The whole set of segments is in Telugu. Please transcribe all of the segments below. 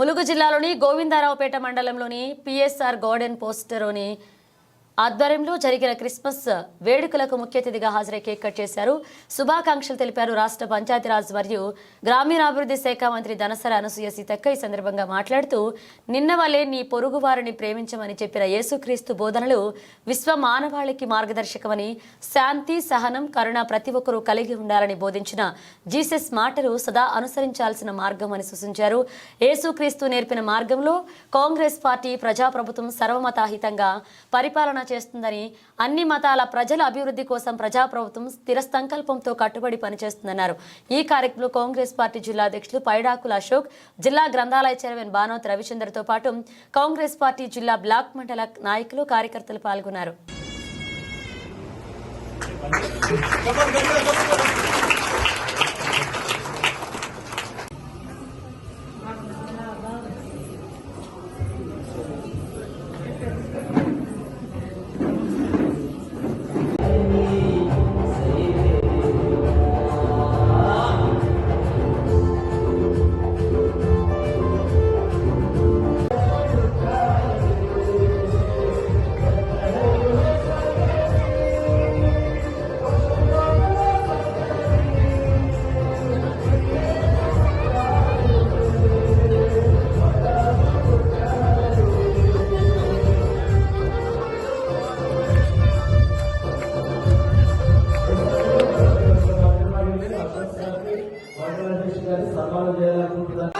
ములుగు జిల్లాలోని గోవిందారావుపేట మండలంలోని పిఎస్ఆర్ గార్డెన్ పోస్టర్లోని ఆధ్వర్యంలో జరిగిన క్రిస్మస్ వేడుకలకు ముఖ్య అతిథిగా హాజరై కేక్ కట్ చేశారు. శుభాకాంక్షలు తెలిపారు రాష్ట్ర పంచాయతీరాజ్ మరియు గ్రామీణాభివృద్ధి శాఖ మంత్రి ధనసర అనసూయ సీతక్క ఈ సందర్భంగా మాట్లాడుతూ నిన్న వలె నీ పొరుగు వారిని ప్రేమించమని చెప్పిన యేసుక్రీస్తు బోధనలు విశ్వ మానవాళికి మార్గదర్శకమని శాంతి సహనం కరుణ ప్రతి ఒక్కరూ కలిగి ఉండాలని బోధించిన జీసస్ మాటలు సదా అనుసరించాల్సిన మార్గం అని సూచించారు. యేసుక్రీస్తు నేర్పిన మార్గంలో కాంగ్రెస్ పార్టీ ప్రజాప్రభుత్వం సర్వమతాహితంగా పరిపాలన చేస్తుందని అన్ని మతాల ప్రజల అభివృద్ధి కోసం ప్రజాప్రభుత్వం స్థిర సంకల్పంతో కట్టుబడి పనిచేస్తుందన్నారు. ఈ కార్యక్రమంలో కాంగ్రెస్ పార్టీ జిల్లా అధ్యక్షులు పైడాకుల అశోక్ జిల్లా గ్రంథాలయ చైర్మన్ బానోత్ రవిచంద్రతో పాటు కాంగ్రెస్ పార్టీ జిల్లా బ్లాక్ మండల నాయకులు కార్యకర్తలు పాల్గొన్నారు. సన్మానం చేయాలనుకుంటున్నాను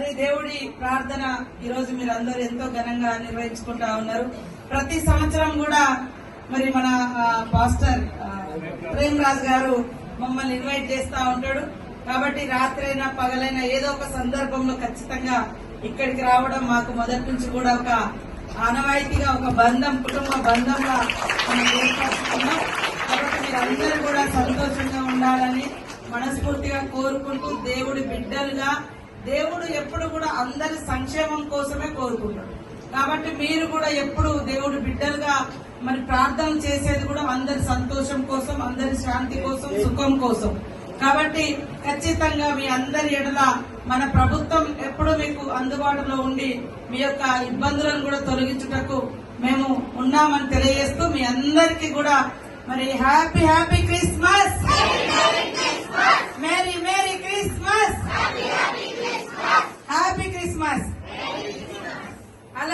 మరి దేవుడి ప్రార్థన ఈరోజు మీరు అందరూ ఎంతో ఘనంగా నిర్వహించుకుంటా ఉన్నారు. ప్రతి సంవత్సరం కూడా మరి మన పాస్టర్ ప్రేమ్ రాజ్ గారు మమ్మల్ని ఇన్వైట్ చేస్తా ఉంటాడు. కాబట్టి రాత్రైనా పగలైనా ఏదో ఒక సందర్భంలో ఖచ్చితంగా ఇక్కడికి రావడం మాకు మొదటి నుంచి కూడా ఒక ఆనవాయితీగా ఒక బంధం కుటుంబ బంధంగా మనం ఏర్పరచుకున్నాం. కాబట్టి మీరందరూ కూడా సంతోషంగా ఉండాలని మనస్ఫూర్తిగా కోరుకుంటూ దేవుడు ఎప్పుడు కూడా అందరి సంక్షేమం కోసమే కోరుకుంటాడు. కాబట్టి మీరు కూడా ఎప్పుడు దేవుడు బిడ్డలుగా మరి ప్రార్థన చేసేది కూడా అందరి సంతోషం కోసం అందరి శాంతి కోసం సుఖం కోసం. కాబట్టి ఖచ్చితంగా మీ అందరి ఎడల మన ప్రభుత్వం ఎప్పుడు మీకు అందుబాటులో ఉండి మీ యొక్క ఇబ్బందులను కూడా తొలగించుటకు మేము ఉన్నామని తెలియజేస్తూ మీ అందరికీ కూడా మరి హ్యాపీ హ్యాపీ క్రిస్మస్!